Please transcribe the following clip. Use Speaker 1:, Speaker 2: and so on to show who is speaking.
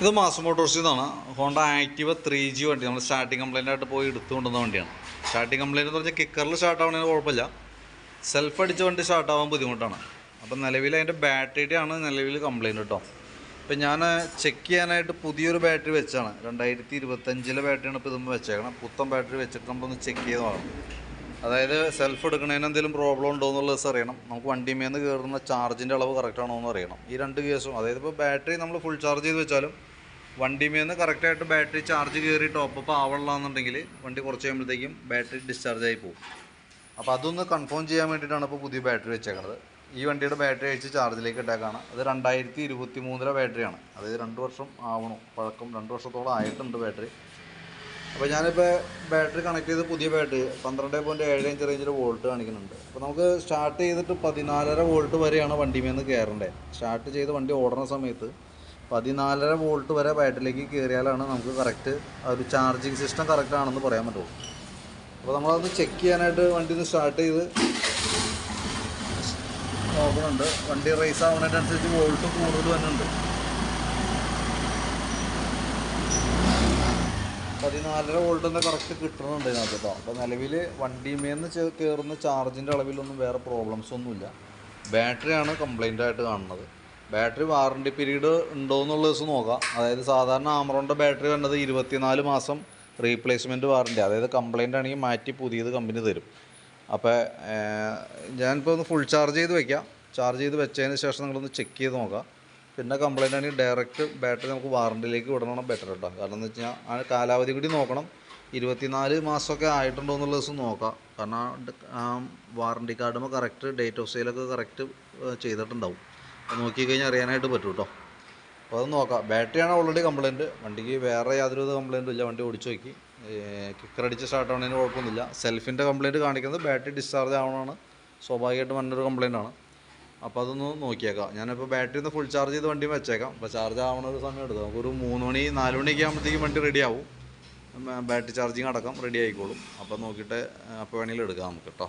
Speaker 1: ഇത് മാസ് മോട്ടോഴ്സിൽ Honda Activa three G വണ്ടി. നമ്മൾ സ്റ്റാർട്ടിങ് കംപ്ലൈന്റ് ആയിട്ട് പോയി എടുത്തു കൊണ്ടുവന്ന വണ്ടിയാണ്. സ്റ്റാർട്ടിങ് കംപ്ലൈന്റ് എന്ന് പറഞ്ഞാൽ കിക്കറിൽ സ്റ്റാർട്ട് ആവണതിന് കുഴപ്പമില്ല. സെൽഫ് അടിച്ച വണ്ടി സ്റ്റാർട്ട് ആവാൻ ബുദ്ധിമുട്ടാണ്. അപ്പം നിലവിൽ അതിന്റെ ബാറ്ററിയുടെ ആണ് നിലവിൽ കംപ്ലൈന്റ് കേട്ടോ ഇപ്പം ഞാൻ ചെക്ക് ചെയ്യാനായിട്ട് പുതിയൊരു ബാറ്ററി വെച്ചാണ്. രണ്ടായിരത്തി ഇരുപത്തഞ്ചിലെ ബാറ്ററിയാണ് ഇപ്പോൾ ഇതുമ്പോൾ വെച്ചേക്കണം. പുത്തൻ ബാറ്ററി വെച്ചിട്ട് നമ്മളൊന്ന് ചെക്ക് ചെയ്ത് നോക്കണം. അതായത് സെൽഫ് എടുക്കുന്നതിന് എന്തെങ്കിലും പ്രോബ്ലം ഉണ്ടോ എന്നുള്ളത് അറിയണം. നമുക്ക് വണ്ടിമേൽ നിന്ന് കയറുന്ന ചാർജിന്റെ അളവ് കറക്റ്റ് ആണോ എന്ന് അറിയണം. ഈ രണ്ട് കേസും അതായത് ഇപ്പോൾ ബാറ്ററി നമ്മൾ ഫുൾ ചാർജ് ചെയ്ത് വെച്ചാലും വണ്ടിമേൽ നിന്ന് കറക്റ്റായിട്ട് ബാറ്ററി ചാർജ് കയറി ടോപ്പപ്പ് ആവണമെന്നുണ്ടെങ്കിൽ വണ്ടി കുറച്ച് കഴിയുമ്പോഴത്തേക്കും ബാറ്ററി ഡിസ്ചാർജ് ആയി പോകും. അപ്പോൾ അതൊന്ന് കൺഫേം ചെയ്യാൻ വേണ്ടിയിട്ടാണ് ഇപ്പോൾ പുതിയ ബാറ്ററി വെച്ചേക്കുന്നത് ഈ വണ്ടിയുടെ ബാറ്ററി അയച്ച് ചാർജിലേക്ക് ഇട്ടേക്കാണ്. അത് രണ്ടായിരത്തി ഇരുപത്തി മൂന്നിലെ ബാറ്ററിയാണ് അതായത് രണ്ട് വർഷം ആവണം പഴക്കം രണ്ട് വർഷത്തോളം ആയിട്ടുണ്ട് ബാറ്ററി അപ്പോൾ ഞാനിപ്പോൾ ബാറ്ററി കണക്ട് ചെയ്ത് പുതിയ ബാറ്ററി പന്ത്രണ്ട് പോയിന്റ് ഏഴ് ഇഞ്ച് റേഞ്ചിൽ വോൾട്ട് കാണിക്കുന്നുണ്ട്. അപ്പോൾ നമുക്ക് സ്റ്റാർട്ട് ചെയ്തിട്ട് പതിനാലര വോൾട്ട് വരെയാണ് വണ്ടിമേൽ നിന്ന് കയറേണ്ടത് സ്റ്റാർട്ട് ചെയ്ത് വണ്ടി ഓടുന്ന സമയത്ത് പതിനാലര വോൾട്ട് വരെ ബാറ്ററിയിലേക്ക് കയറിയാലാണ് നമുക്ക് കറക്റ്റ് ആ ഒരു ചാർജിങ് സിസ്റ്റം കറക്റ്റ് ആണെന്ന് പറയാൻ പറ്റുള്ളൂ. അപ്പോൾ നമ്മളതൊന്ന് ചെക്ക് ചെയ്യാനായിട്ട് വണ്ടി ഒന്ന് സ്റ്റാർട്ട് ചെയ്ത് നോക്കുന്നുണ്ട്. വണ്ടി റേസ് ആവുന്നതിനനുസരിച്ച് വോൾട്ട് കൂടുതൽ വരുന്നുണ്ട്. പതിനാലര വോൾട്ട് തന്നെ കറക്റ്റ് കിട്ടുന്നുണ്ട് ഇതിനകത്ത് കേട്ടോ അപ്പോൾ നിലവിൽ വണ്ടിമേന്ന് കയറുന്ന ചാർജിന്റെ അളവിലൊന്നും വേറെ പ്രോബ്ലംസ് ഒന്നുമില്ല. ബാറ്ററിയാണ് കംപ്ലൈന്റ് ആയിട്ട് കാണുന്നത്. ബാറ്ററി വാറണ്ടി പീരീഡ് ഉണ്ടോ എന്നുള്ള ദിവസം നോക്കാം. അതായത് സാധാരണ ആമറോണിന്റെ ബാറ്ററി വേണ്ടത് ഇരുപത്തിനാല് മാസം റീപ്ലേസ്മെന്റ് വാറണ്ടി അതായത് കംപ്ലൈന്റ് ആണെങ്കിൽ മാറ്റി പുതിയത് കമ്പനി തരും. അപ്പോൾ ഞാനിപ്പോൾ ഒന്ന് ഫുൾ ചാർജ് ചെയ്ത് വയ്ക്കാം ചാർജ് ചെയ്ത് വെച്ചതിന് ശേഷം നിങ്ങളൊന്ന് ചെക്ക് ചെയ്ത് നോക്കാം. പിന്നെ കംപ്ലൈന്റ് ആണെങ്കിൽ ഡയറക്റ്റ് ബാറ്ററി നമുക്ക് വാറണ്ടിയിലേക്ക് വിടണം ബെറ്റർ കേട്ടോ കാരണം എന്ന് വെച്ച് കഴിഞ്ഞാൽ ആ കാലാവധി കൂടി നോക്കണം. ഇരുപത്തിനാല് മാസമൊക്കെ ആയിട്ടുണ്ടോ എന്നുള്ള ദിവസം നോക്കാം. കാരണം വാറണ്ടി കാർഡുമ്പോൾ കറക്റ്റ് ഡേറ്റ് ഓഫ് സെയിലൊക്കെ കറക്റ്റ് ചെയ്തിട്ടുണ്ടാവും. അത് നോക്കിക്കഴിഞ്ഞാൽ അറിയാനായിട്ട് പറ്റും കേട്ടോ അപ്പോൾ അത് നോക്കാം. ബാറ്ററിയാണ് ഓൾറെഡി കംപ്ലൈന്റ് വണ്ടിക്ക് വേറെ യാതൊരു കംപ്ലൈന്റും ഇല്ല. വണ്ടി ഓടിച്ചു നോക്കി. കിക്കർ അടിച്ച് സ്റ്റാർട്ട് ആവുന്നതിന് കുഴപ്പമൊന്നുമില്ല. സെൽഫിന്റെ കംപ്ലൈന്റ് കാണിക്കുന്നത് ബാറ്ററി ഡിസ്ചാർജ് ആവണമാണ് സ്വാഭാവികമായിട്ടും വന്നൊരു കംപ്ലയിന്റ് ആണ്. അപ്പോൾ അതൊന്ന് നോക്കിയേക്കാം. ഞാനിപ്പോൾ ബാറ്ററി ഒന്ന് ഫുൾ ചാർജ് ചെയ്ത് വണ്ടി വെച്ചേക്കാം. അപ്പോൾ ചാർജ് ആവണ ഒരു സമയം എടുക്കും. നമുക്കൊരു മൂന്ന് മണി നാല് മണിയൊക്കെ ആകുമ്പോഴത്തേക്കും വണ്ടി റെഡി ആവും. ബാറ്ററി ചാർജിങ് അടക്കം റെഡി ആയിക്കോളും. അപ്പോൾ നോക്കിയിട്ട് അപ്പോൾ വേണമെങ്കിലും എടുക്കാം നമുക്ക് കേട്ടോ